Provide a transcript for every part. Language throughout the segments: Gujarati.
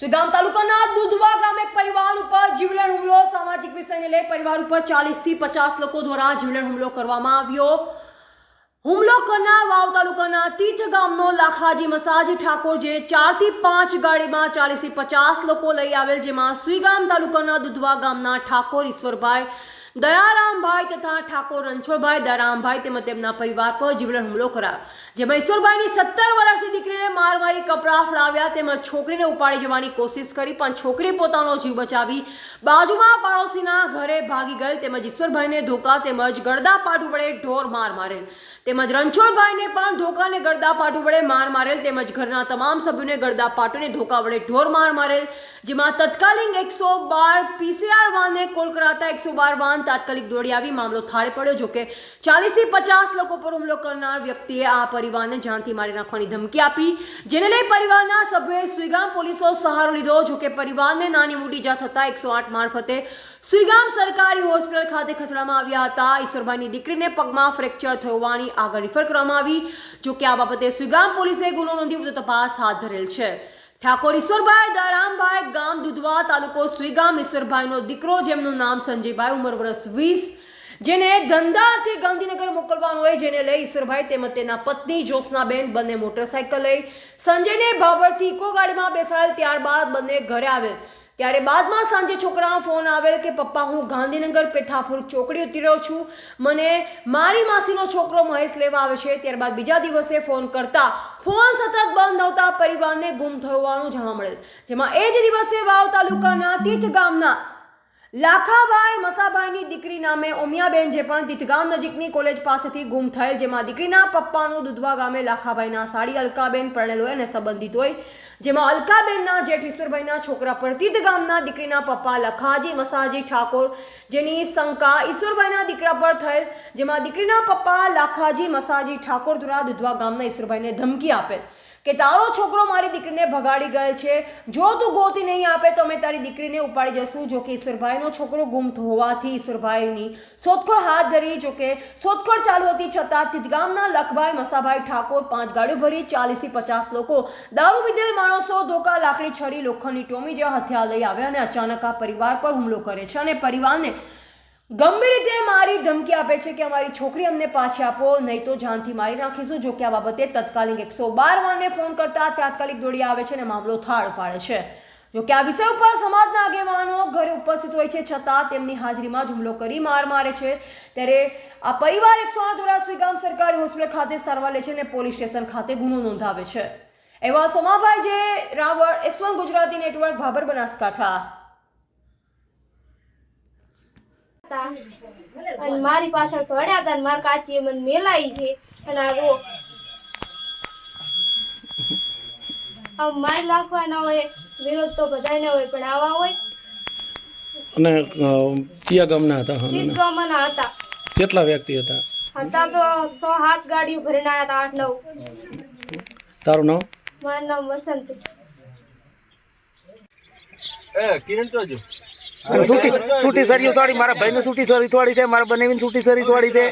સુદામ તાલુકાના દુધવા ગામે એક પરિવાર ઉપર જીવલેણ હુમલો, સામાજિક વિષયને લઈ પરિવાર ઉપર ચાલીસથી પચાસ લોકો દ્વારા જીવલેણ હુમલો કરવામાં આવ્યો. હુમલો કરનાર વાવ તાલુકાના તીર્થ ગામનો લાખાજી મસાજી ઠાકોર જે ચારથી પાંચ ગાડીમાં ચાલીસથી પચાસ લોકો લઈ આવેલ, જેમાં સુઈગામ તાલુકાના દુધવા ગામના ઠાકોર ઈશ્વરભાઈ દયારામભાઈ તથા ઠાકોર રણછોડભાઈ, દયારામભાઈ તેમજ તેમના પરિવાર પર જીવલેણ હુમલો કરાયો. જેમાં ઈશ્વરભાઈની સત્તર વર્ષની દીકરીને માર મારી કપડાં ફરાવ્યા તેમજ છોકરીને ઉપાડી જવાની કોશિશ કરી, પણ છોકરી પોતાનો જીવ બચાવી બાજુમાં પાડોશીના ઘરે ભાગી ગયેલ તેમજ ઈશ્વરભાઈને ધોકા તેમજ ગળદા પાટુ વડે ઢોર માર મારેલ. તેમજ રણછોડભાઈને પણ ધોકાને ગળદા પાટુ વડે માર મારેલ તેમજ ઘરના તમામ સભ્યોને ગળદા પાટુને ધોકા વડે ઢોર માર મારેલ. જેમાં તત્કાલીન એકસો બાર પીસીઆર વાનને કોલ કરાતા એકસો બાર વાન તાત્કાલિક દોડી આવી, મામલો થાળે પડ્યો. જોકે ચાલીસથી પચાસ લોકો પર હુમલો કરનાર વ્યક્તિએ આ પરિવારને જાનથી મારી નાખવાની ધમકી આપી. જેને લઈ પરિવારના સભ્યોએ સુઈગામ પોલીસનો સહારો લીધો. જોકે પરિવારને નાની મોટી જા થતાં એકસો આઠ મારફતે સુઈગામ સરકારી હોસ્પિટલ ખાતે ખસેડવામાં આવ્યા હતા. ઈશ્વરભાઈની દીકરીને પગમાં ફ્રેક્ચર થવાની આગળ રિફર કરવામાં આવી. જોકે આ બાબતે સુઈગામ પોલીસે ગુનો નોંધી વધુ તપાસ હાથ ધરેલ છે. ઠાકોર ઈશ્વરભાઈ દયારામભાઈ ગામ દુધવા તાલુકો સુઈગામ ઈશ્વરભાઈનો દીકરો જેમનું નામ સંજયભાઈ, ઉંમર વર્ષ વીસ, જેને ધંધાર્થી ગાંધીનગર મોકલવાનું હોય, જેને લઈ ઈશ્વરભાઈ તેમજ તેના પત્ની જ્યોત્સનાબેન બંને મોટરસાયકલ લઈ સંજયને ભાભરથી ઇકો ગાડીમાં બેસાડેલ ત્યારબાદ બંને ઘરે આવેલ. ત્યારે બાદમાં સાંજે છોકરાનો ફોન આવેલ કે, પપ્પા, હું ગાંધીનગર પેથાપુર ચોકડી ઉતરી રહ્યો છું. મને મારી માસીનો છોકરો મહેશ લેવા આવે છે. ત્યારબાદ બીજા દિવસે ફોન કરતા ફોન સતત બંધ આવતા પરિવારને ગુમ થવાનું જાણવા મળેલ. જેમાં એ જ દિવસે વાવ તાલુકાના તીર્થ ગામના લાખાભાઈ મસાભાઈની દીકરી નામે ઓમિયાબેન જે પણ તીર્થગામ નજીકની કોલેજ પાસેથી ગુમ થયેલ, જેમાં દીકરીના પપ્પાનું દુધવા ગામે લાખાભાઈના સાડી અલકાબેન પરણેલ અને સંબંધિત હોય, જેમાં અલકાબેનના જેઠ ઈશ્વરભાઈના છોકરા પર તીર્થગામના દીકરીના પપ્પા લખાજી, મસાજી, ઠાકોર જેની શંકા ઈશ્વરભાઈના દીકરા પર થયેલ, જેમાં દીકરીના પપ્પા લાખાજી, મસાજી, ઠાકોર દ્વારા દુધવા ગામના ઈશ્વરભાઈને ધમકી આપેલ. કે તારો છોકરો મારી દીકરીને ભગાડી ગયેલ છે, જો તું ગોતી નહીં આપે તો અમે તારી દીકરીને ઉપાડી જશું જો કે ઈશ્વરભાઈનો છોકરો ગુમ હોવાથી ઈશ્વરભાઈની શોધખોળ હાથ ધરી, જો કે શોધખોળ ચાલુ હતી છતાં તિતગામના લખભાઈ મસાભાઈ ઠાકોર પાંચ ગાડીઓ ભરી ચાલીસથી પચાસ લોકો દારૂ પીધેલ માણસો ધોકા લાકડી છરી લોખંડની ટોમી જેવા હથિયાર લઈ આવ્યા અને અચાનક આ પરિવાર પર હુમલો કરે છે અને પરિવારને ગંભીર રીતે મારી ધમકી આપે છે કે અમારી છોકરી અમને પાછી આપો, નહીં તો જાનથી મારી નાખીશું, જો કે આ બાબતે તત્કાલિક એકસો બાર વાનને ફોન કરતા તાત્કાલિક દોડી આવે છે અને મામલો થાળ પાડે છે. જો કે આ વિષય ઉપર સમાજના આગેવાનો ઘરે ઉપસ્થિત હોય છે, છતાં તેમની હાજરીમાં હુમલો કરી માર મારે છે. ત્યારે આ પરિવાર એકસો આઠ દ્વારા ગામ સરકારી હોસ્પિટલ ખાતે સારવાર લે છે અને પોલીસ સ્ટેશન ખાતે ગુનો નોંધાવે છે. એવા સોમાભાઈ જે Raval S one Gujarati network Bhabhar Banaskantha. અને મારી પાછળ દોડ્યા હતા મારી કાચીએ મને મેલાઈ છે. અને આ આમ મારી નાખવાના હોય વિરોધ તો બધાને હોય પણ આવા હોય. અને કયા ગામના હતા ત્રીસ ગામના હતા. કેટલા વ્યક્તિ હતા? હતા તો સો હાથ ગાડીઓ ભરીને આવ્યા હતા આઠ નવ. તારું નામ? મારું નામ વસંત. અને સૂટી સૂટી સરી સોડી મારા ભાઈને સૂટી સરી સોડી છે મારા બનેવીને સૂટી સરી સોડી છે.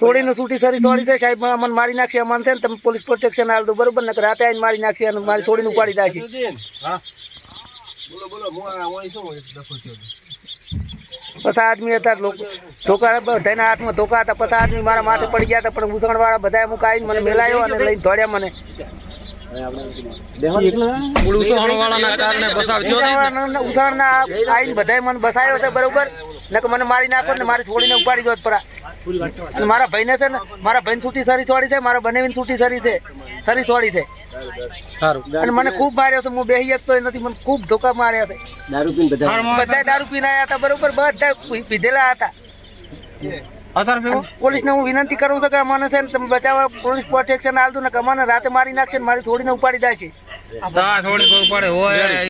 સોડીને સૂટી સરી સોડી છે સાહેબ. અમને મારી નાખશે અમને છે ને તમે પોલીસ પ્રોટેક્શન આલ દો બરોબર? ને રાતે આવીને મારી નાખશે અને મારી છોડીને ઉપાડી દાશે. પછી આદમી હતા લોકો. ધોકા બધાના હાથમાં ધોકા હતા. પછી આદમી મારા માથે પડી ગયા હતા પણ ઉસણ વાળા બધા અમુક આવીને મને મેલાયો અને લઈને દોડ્યા મને. ઉસાણના ઉસાણના આઈને બધાય મને બસાયો છે બરોબર? નકર મને મારી નાખો ને મારી છોડીને ઉપાડી દો પરા. અને મારા ભાઈને છે ને મારા ભાઈને છૂટી સરી છોડી છે મારા બનેવીને છૂટી સરી છે સરી છોડી છે. સારું. અને મને ખૂબ માર્યો છે હું બેહી શકતો નથી મને ખૂબ ધોકા માર્યા છે. બધા દારૂ પીને આવ્યા હતા બરોબર બધા પીધેલા હતા. પોલીસને હું વિનંતી કરું છું કે અમને છે ને તમે બચાવવા પોલીસ પ્રોટેક્શન આલતું ને કે અમને રાતે મારી નાખશે ને મારી છોડીને ઉપાડી જાય છે.